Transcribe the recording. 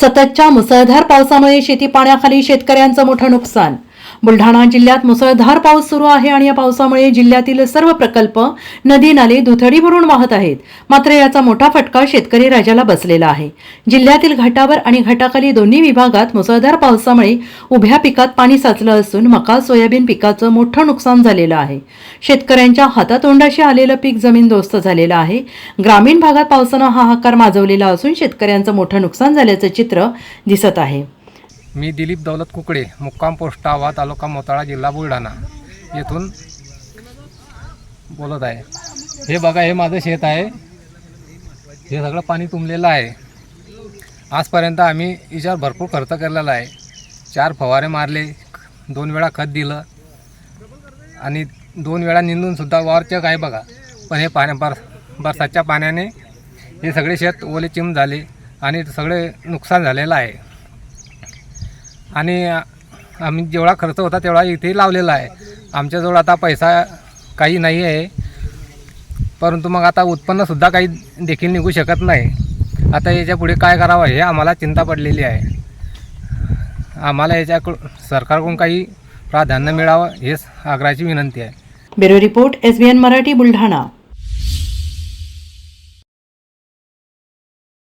सततच्या मुसळधार पावसामुळे शेती पाण्याखाली शेतकऱ्यांचं मोठं नुकसान बुलढाणा जिल्ह्यात मुसळधार पाऊस सुरू आहे आणि या पावसामुळे जिल्ह्यातील सर्व प्रकल्प नदी नाले दुथडी भरून वाहत आहेत. मात्र याचा मोठा फटका शेतकरी राजाला बसलेला आहे. जिल्ह्यातील घाटावर आणि घाटाखाली दोन्ही विभागात मुसळधार पावसामुळे उभ्या पिकात पाणी साचलं असून मका सोयाबीन पिकाचं मोठं नुकसान झालेलं आहे. शेतकऱ्यांच्या हातातोंडाशी आलेलं पीक जमीनदोस्त झालेलं आहे. ग्रामीण भागात पावसानं हाहाकार माजवलेला असून शेतकऱ्यांचं मोठं नुकसान झाल्याचं चित्र दिसत आहे. मी दिलीप दौलत कुकडे मुक्काम पोस्ट आवा तालुका मोताळा जिल्हा बुलढाणा येथून बोलत आहे. हे बघा हे माझं शेत आहे. हे सगळं पाणी तुंबलेलं आहे. आजपर्यंत आम्ही याच्यावर भरपूर खर्च केलेला आहे. चार फवारे मारले दोन वेळा खत दिलं आणि दोन वेळा निंदूनसुद्धा वॉरचेक आहे बघा. पण हे पाण्या बर बरसातच्या पाण्याने हे सगळे शेत ओले चिम झाले आणि सगळे नुकसान झालेलं आहे. आणि आम्ही जेवढा खर्च होता तेवढा इथे लावलेला आहे. आमच्याजवळ आता पैसा काही नाही आहे. परंतु मग आता उत्पन्नसुद्धा काही देखील निघू शकत नाही. आता याच्यापुढे काय करावं हे आम्हाला चिंता पडलेली आहे. आम्हाला याच्याकडून सरकारकडून काही प्राधान्य मिळावं हेच आग्रहाची विनंती आहे. Bureau report SBN Marathi Buldhana.